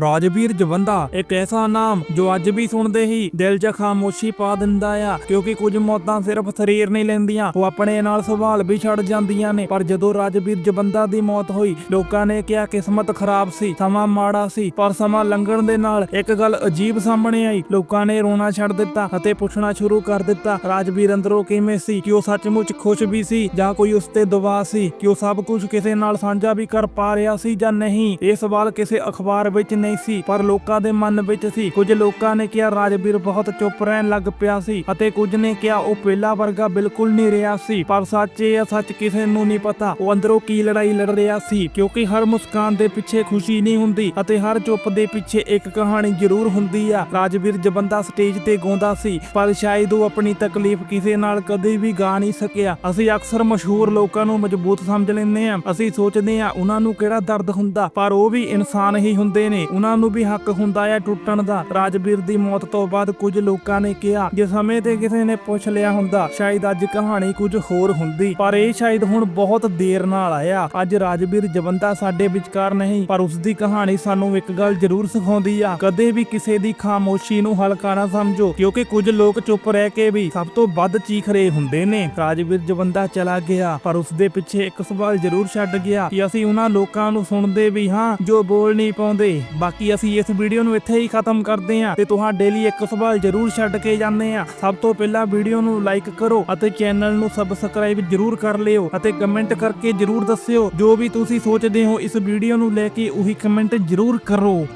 ਰਾਜਵੀਰ ਜਵੰਦਾ, ਇੱਕ ਐਸਾ ਨਾਮ ਜੋ ਅੱਜ ਵੀ ਸੁਣਦੇ ਹੀ ਦਿਲ 'ਚ ਖਾਮੋਸ਼ੀ ਪਾ ਦਿੰਦਾ ਆ। ਕਿਉਂਕਿ ਕੁਝ ਮੌਤਾਂ ਸਿਰਫ ਸਰੀਰ ਨਹੀਂ ਲੈਂਦੀਆਂ, ਉਹ ਆਪਣੇ ਨਾਲ ਸਵਾਲ ਵੀ ਛੱਡ ਜਾਂਦੀਆਂ ਨੇ। ਪਰ ਜਦੋਂ ਰਾਜਵੀਰ ਜਵੰਦਾ ਦੀ ਮੌਤ ਹੋਈ, ਲੋਕਾਂ ਨੇ ਕਿਹਾ ਕਿਸਮਤ ਖਰਾਬ ਸੀ, ਸਮਾਂ ਮਾੜਾ ਸੀ, ਪਰ ਸਮਾਂ ਲੰਘਣ ਦੇ ਨਾਲ ਇੱਕ ਗੱਲ ਅਜੀਬ ਸਾਹਮਣੇ ਆਈ। ਲੋਕਾਂ ਨੇ ਰੋਣਾ ਛੱਡ ਦਿੱਤਾ ਅਤੇ ਪੁੱਛਣਾ ਸ਼ੁਰੂ ਕਰ ਦਿੱਤਾ, ਰਾਜਵੀਰ ਅੰਦਰੋਂ ਕਿਵੇਂ ਸੀ? ਕਿ ਉਹ ਸੱਚਮੁੱਚ ਖੁਸ਼ ਵੀ ਸੀ ਜਾਂ ਕੋਈ ਉਸ ਤੇ ਦੁਆ ਸੀ? ਕਿ ਉਹ ਸਭ ਕੁਝ ਕਿਸੇ ਨਾਲ ਸਾਂਝਾ ਵੀ ਕਰ ਪਾ ਰਿਹਾ ਸੀ ਜਾਂ ਨਹੀਂ? ਇਹ ਸਵਾਲ ਕਿਸੇ ਅਖਬਾਰ ਵਿੱਚ ਨਹੀਂ ਸੀ, ਪਰ ਲੋਕਾਂ ਦੇ ਮਨ ਵਿੱਚ ਸੀ। ਕੁਝ ਲੋਕਾਂ ਨੇ ਕਿਹਾ, ਰਾਜਵੀਰ ਬਹੁਤ ਚੁੱਪ ਰਹਿਣ ਲੱਗ ਪਿਆ ਸੀ ਅਤੇ ਕੁਝ ਨੇ ਕਿਹਾ, ਉਹ ਪਹਿਲਾ ਵਰਗਾ ਬਿਲਕੁਲ ਨਹੀਂ ਰਿਹਾ ਸੀ। ਪਰ ਸੱਚ ਇਹ ਆ, ਸੱਚ ਕਿਸੇ ਨੂੰ ਨਹੀਂ ਪਤਾ। ਉਹ ਅੰਦਰੋਂ ਕੀ ਲੜਾਈ ਲੜ ਰਿਹਾ ਸੀ, ਕਿਉਂਕਿ ਹਰ ਮੁਸਕਾਨ ਦੇ ਪਿੱਛੇ ਖੁਸ਼ੀ ਨਹੀਂ ਹੁੰਦੀ ਅਤੇ ਹਰ ਚੁੱਪ ਦੇ ਪਿੱਛੇ ਇੱਕ ਕਹਾਣੀ ਜ਼ਰੂਰ ਹੁੰਦੀ ਆ। ਰਾਜਵੀਰ ਜਵੰਦਾ ਸਟੇਜ ਤੇ ਗਾਉਂਦਾ ਸੀ, ਪਰ ਸ਼ਾਇਦ ਉਹ ਆਪਣੀ ਤਕਲੀਫ ਕਿਸੇ ਨਾਲ ਕਦੇ ਵੀ ਗਾ ਨਹੀਂ ਸਕਿਆ। ਅਸੀਂ ਅਕਸਰ ਮਸ਼ਹੂਰ ਲੋਕਾਂ ਨੂੰ ਮਜ਼ਬੂਤ ਸਮਝ ਲੈਂਦੇ ਆ ਅਸੀਂ ਸੋਚਦੇ ਆ ਉਹਨਾਂ ਨੂੰ ਕਿਹੜਾ ਦਰਦ ਹੁੰਦਾ? ਪਰ ਉਹ ਵੀ ਇਨਸਾਨ ਹੀ ਹੁੰਦੇ ਨੇ। ਉਹਨਾਂ ਨੂੰ ਵੀ ਹੱਕ ਹੁੰਦਾ ਆ ਟੁੱਟਣ ਦਾ। ਰਾਜਵੀਰ ਦੀ ਮੌਤ ਤੋਂ ਬਾਅਦ ਕੁਝ ਲੋਕਾਂ ਨੇ ਕਿਹਾ ਜੇ ਸਮੇਂ ਤੇ ਕਿਸੇ ਨੇ ਪੁੱਛ ਲਿਆ ਹੁੰਦਾ, ਸ਼ਾਇਦ ਅੱਜ ਕਹਾਣੀ ਕੁਝ ਹੋਰ ਹੁੰਦੀ। ਪਰ ਇਹ ਸ਼ਾਇਦ ਹੁਣ ਬਹੁਤ ਦੇਰ ਨਾਲ ਆਇਆ। ਅੱਜ ਰਾਜਵੀਰ ਜਵੰਦਾ ਸਾਡੇ ਵਿਚਕਾਰ ਨਹੀਂ, ਪਰ ਉਸ ਦੀ ਕਹਾਣੀ ਸਾਨੂੰ ਇੱਕ ਗੱਲ ਜ਼ਰੂਰ ਸਿਖਾਉਂਦੀ ਆ। ਕਦੇ ਵੀ ਕਿਸੇ ਦੀ ਖਾਮੋਸ਼ੀ ਨੂੰ ਹਲਕਾ ਨਾ ਸਮਝੋ, ਕਿਉਂਕਿ ਕੁਝ ਲੋਕ ਚੁੱਪ ਰਹਿ ਕੇ ਵੀ ਸਭ ਤੋਂ ਵੱਧ ਚੀਖ ਰਹੇ ਹੁੰਦੇ ਨੇ। ਰਾਜਵੀਰ ਜਵੰਦਾ ਚਲਾ ਗਿਆ, ਪਰ ਉਸ ਦੇ ਪਿੱਛੇ ਇੱਕ ਸਵਾਲ ਜ਼ਰੂਰ ਛੱਡ ਗਿਆ ਕਿ ਅਸੀਂ ਉਹਨਾਂ ਲੋਕਾਂ ਨੂੰ ਸੁਣਦੇ ਵੀ ਹਾਂ, ਜੋ ਬੋਲ ਨਹੀਂ ਪਾਉਂਦੇ। ਬਾਕੀ ਅਸੀਂ ਇਸ ਵੀਡੀਓ ਨੂੰ ਇੱਥੇ ਹੀ ਖਤਮ ਕਰਦੇ ਹਾਂ ਤੇ ਤੁਹਾਡੇ ਲਈ ਇੱਕ ਸਵਾਲ ਜ਼ਰੂਰ ਛੱਡ ਕੇ ਜਾਂਦੇ ਹਾਂ। ਸਭ ਤੋਂ ਪਹਿਲਾਂ ਵੀਡੀਓ ਨੂੰ ਲਾਈਕ ਕਰੋ ਅਤੇ ਚੈਨਲ ਨੂੰ ਸਬਸਕ੍ਰਾਈਬ ਜ਼ਰੂਰ ਕਰ ਲਿਓ ਅਤੇ ਕਮੈਂਟ ਕਰਕੇ ਜ਼ਰੂਰ ਦੱਸਿਓ। ਜੋ ਵੀ ਤੁਸੀਂ ਸੋਚਦੇ ਹੋ ਇਸ ਵੀਡੀਓ ਨੂੰ ਲੈ ਕੇ ਉਹੀ ਕਮੈਂਟ ਜ਼ਰੂਰ ਕਰੋ।